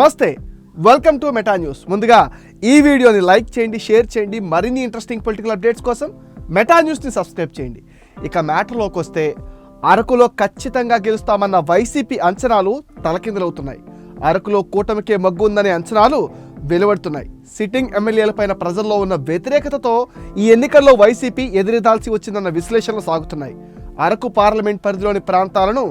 నమస్తే welcome to Meta news ముందుగా ఈ వీడియోని లైక్ చేయండి షేర్ చేయండి మరిన్ని ఇంట్రెస్టింగ్ పొలిటికల్ అప్డేట్స్ కోసం మెటా న్యూస్ని సబ్స్క్రైబ్ చేయండి. ఇక మ్యాటర్లోకి వస్తే అరకులో ఖచ్చితంగా గెలుస్తామన్న వైసీపీ అంచనాలు తలకిందులవుతున్నాయి. అరకులో కూటమికే మగ్గు ఉందనే అంచనాలు వెలువడుతున్నాయి. సిట్టింగ్ ఎమ్మెల్యేలపైన ప్రజల్లో ఉన్న వ్యతిరేకతతో ఈ ఎన్నికల్లో వైసీపీ ఎదురెదాల్సి వచ్చిందన్న విశ్లేషణలు సాగుతున్నాయి. అరకు పార్లమెంట్ పరిధిలోని ప్రాంతాలను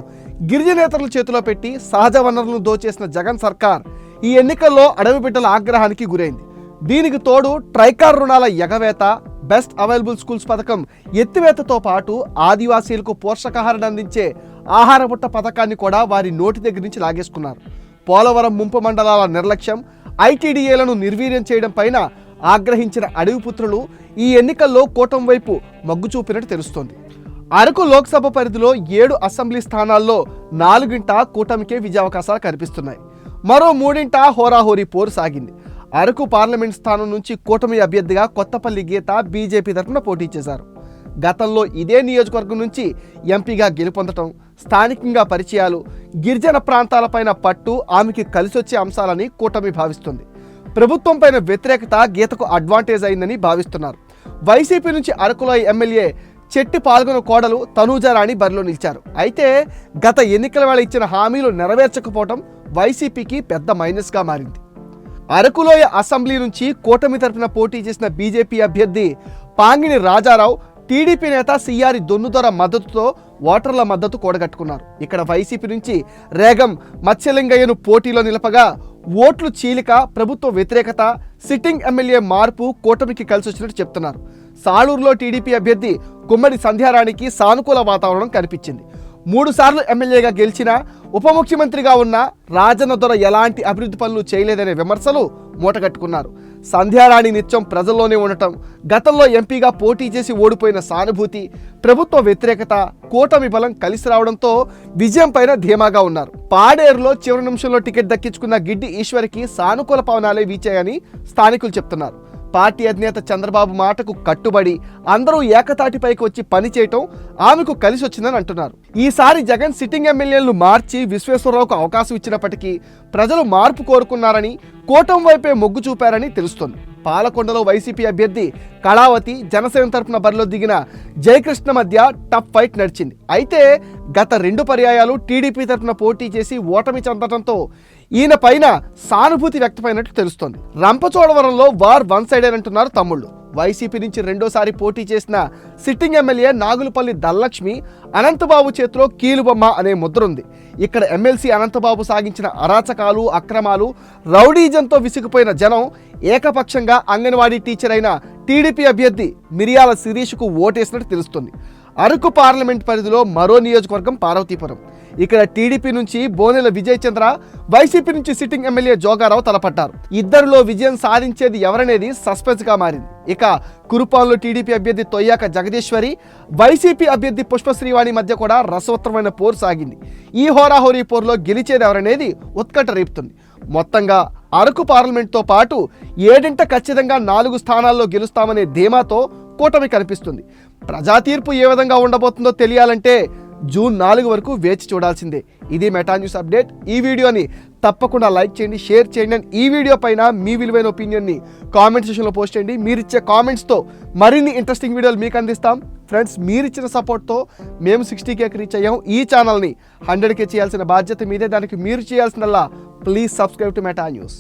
గిరిజనేతల చేతిలో పెట్టి సహజ వనరులను దోచేసిన జగన్ సర్కార్ ఈ ఎన్నికల్లో అడవి బిడ్డల ఆగ్రహానికి గురైంది. దీనికి తోడు ట్రైకార్ రుణాల ఎగవేత బెస్ట్ అవైలబుల్ స్కూల్స్ పథకం ఎత్తివేతతో పాటు ఆదివాసీలకు పోషకాహారం అందించే ఆహార బుట్ట పథకాన్ని కూడా వారి నోటి దగ్గర నుంచి లాగేసుకున్నారు. పోలవరం ముంపు మండలాల నిర్లక్ష్యం ఐటీడీఏలను నిర్వీర్యం చేయడం పైన ఆగ్రహించిన అడవి పుత్రులు ఈ ఎన్నికల్లో కూటమి వైపు మొగ్గు చూపినట్టు తెలుస్తోంది. అరకు లోక్సభ పరిధిలో ఏడు అసెంబ్లీ స్థానాల్లో నాలుగింట కూటమికే విజయావకాశాలు కనిపిస్తున్నాయి. మరో మూడింట హోరాహోరీ పోరు సాగింది. అరకు పార్లమెంట్ స్థానం నుంచి కూటమి అభ్యర్థిగా కొత్తపల్లి గీత బీజేపీ తరఫున పోటీ చేశారు. గతంలో ఇదే నియోజకవర్గం నుంచి ఎంపీగా గెలుపొందటం స్థానికంగా పరిచయాలు గిరిజన ప్రాంతాలపైన పట్టు ఆమెకి కలిసొచ్చే అంశాలని కూటమి భావిస్తుంది. ప్రభుత్వం పైన వ్యతిరేకత గీతకు అడ్వాంటేజ్ అయిందని భావిస్తున్నారు. వైసీపీ నుంచి అరకులో ఎమ్మెల్యే చెట్టి పాల్గొన కోడలు తనూజారాణి బరిలో నిలిచారు. అయితే గత ఎన్నికల వేళ ఇచ్చిన హామీలు నెరవేర్చకపోవడం వైసీపీకి పెద్ద మైనస్గా మారింది. అరకులోయ అసెంబ్లీ నుంచి కూటమి తరపున పోటీ చేసిన బీజేపీ అభ్యర్థి పాంగిని రాజారావు టీడీపీ నేత సిఆరి దొన్నుదొర మద్దతుతో ఓటర్ల మద్దతు కూడగట్టుకున్నారు. ఇక్కడ వైసీపీ నుంచి రేగం మత్స్యలింగయ్యను పోటీలో నిలపగా ఓట్లు చీలిక ప్రభుత్వ వ్యతిరేకత సిట్టింగ్ ఎమ్మెల్యే మార్పు కూటమికి కలిసి వచ్చినట్టు చెప్తున్నారు. సాలూరులో టీడీపీ అభ్యర్థి గుమ్మడి సంధ్యారాణికి సానుకూల వాతావరణం కనిపించింది. మూడుసార్లు ఎమ్మెల్యేగా గెలిచిన ఉప ముఖ్యమంత్రిగా ఉన్న రాజన్న దొర ఎలాంటి అభివృద్ధి పనులు చేయలేదనే విమర్శలు మూటగట్టుకున్నారు సంధ్యారాణి నిత్యం ప్రజల్లోనే ఉండటం గతంలో ఎంపీగా పోటీ చేసి ఓడిపోయిన సానుభూతి ప్రభుత్వ వ్యతిరేకత కూటమి బలం కలిసి రావడంతో విజయం పైన ధీమాగా ఉన్నారు. పాడేరులో చివరి నిమిషంలో టికెట్ దక్కించుకున్న గిడ్డి ఈశ్వరికి సానుకూల పవనాలే వీచాయని స్థానికులు చెప్తున్నారు. పార్టీ అధినేత చంద్రబాబు మాటకు కట్టుబడి అందరూ ఏకతాటిపైకి వచ్చి పనిచేయటం ఆమెకు కలిసి వచ్చిందని అంటున్నారు. ఈసారి జగన్ సిట్టింగ్ ఎమ్మెల్యేలను మార్చి విశ్వేశ్వరరావుకు అవకాశం ఇచ్చినప్పటికీ ప్రజలు మార్పు కోరుకున్నారని కూటమి వైపే మొగ్గు చూపారని తెలుస్తోంది. పాలకొండలో వైసీపీ అభ్యర్థి కళావతి జనసేన తరపున బరిలో దిగిన జయకృష్ణ మధ్య టఫ్ ఫైట్ నడిచింది. అయితే గత రెండు పర్యాయాలు టీడీపీ తరపున పోటీ చేసి ఓటమి చెందడంతో ఈయన పైన సానుభూతి వ్యక్తమైనట్టు తెలుస్తోంది. రంపచోడవరంలో వార్ వన్ సైడ్ అంటున్నారు తమ్ముళ్ళు. వైసీపీ నుంచి రెండోసారి పోటీ చేసిన సిట్టింగ్ ఎమ్మెల్యే నాగులపల్లి దల్లక్ష్మి అనంతబాబు చేతిలో కీలుబొమ్మ అనే ముద్ర ఉంది. ఇక్కడ ఎమ్మెల్సీ అనంతబాబు సాగించిన అరాచకాలు అక్రమాలు రౌడీజంతో విసిగిపోయిన జనం ఏకపక్షంగా అంగన్వాడీ టీచర్ అయిన టీడీపీ అభ్యర్థి మిరియాల శిరీష్కు ఓటేసినట్టు తెలుస్తుంది. అరకు పార్లమెంట్ పరిధిలో మరో నియోజకవర్గం పార్వతీపురం. ఇక్కడ టీడీపీ నుంచి బోనెల విజయ్ చంద్ర వైసీపీ నుంచి సిట్టింగ్ ఎమ్మెల్యే జోగారావు తలపట్టారు ఇద్దరిలో విజయం సాధించేది ఎవరనేది సస్పెన్స్గా మారింది. ఇక కురుపాల్లో టీడీపీ అభ్యర్థి తొయ్యాక జగదీశ్వరి వైసీపీ అభ్యర్థి పుష్పశ్రీవాణి మధ్య కూడా రసవత్తరమైన పోరు సాగింది. ఈ హోరాహోరీ పోరులో గెలిచేది ఎవరనేది ఉత్కంఠ రేపుతుంది. మొత్తంగా అరకు పార్లమెంట్తో పాటు ఏడింట ఖచ్చితంగా నాలుగు స్థానాల్లో గెలుస్తామనే ధీమాతో కూటమి కనిపిస్తుంది. ప్రజా తీర్పు ఏ విధంగా ఉండబోతుందో తెలియాలంటే జూన్ నాలుగు వరకు వేచి చూడాల్సిందే. ఇది మెటా న్యూస్ అప్డేట్. ఈ వీడియోని తప్పకుండా లైక్ చేయండి షేర్ చేయండి అండ్ ఈ వీడియో పైన మీ విలువైన ఒపీనియన్ని కామెంట్ సెషన్లో పోస్ట్ చేయండి. మీరు ఇచ్చే కామెంట్స్తో మరిన్ని ఇంట్రెస్టింగ్ వీడియోలు మీకు అందిస్తాం. ఫ్రెండ్స్ మీరు ఇచ్చిన సపోర్ట్తో మేము సిక్స్టీ కేకి రీచ్ అయ్యాం. ఈ ఛానల్ని హండ్రెడ్కే చేయాల్సిన బాధ్యత మీదే. దానికి మీరు చేయాల్సిందల్లా please subscribe to Meta news.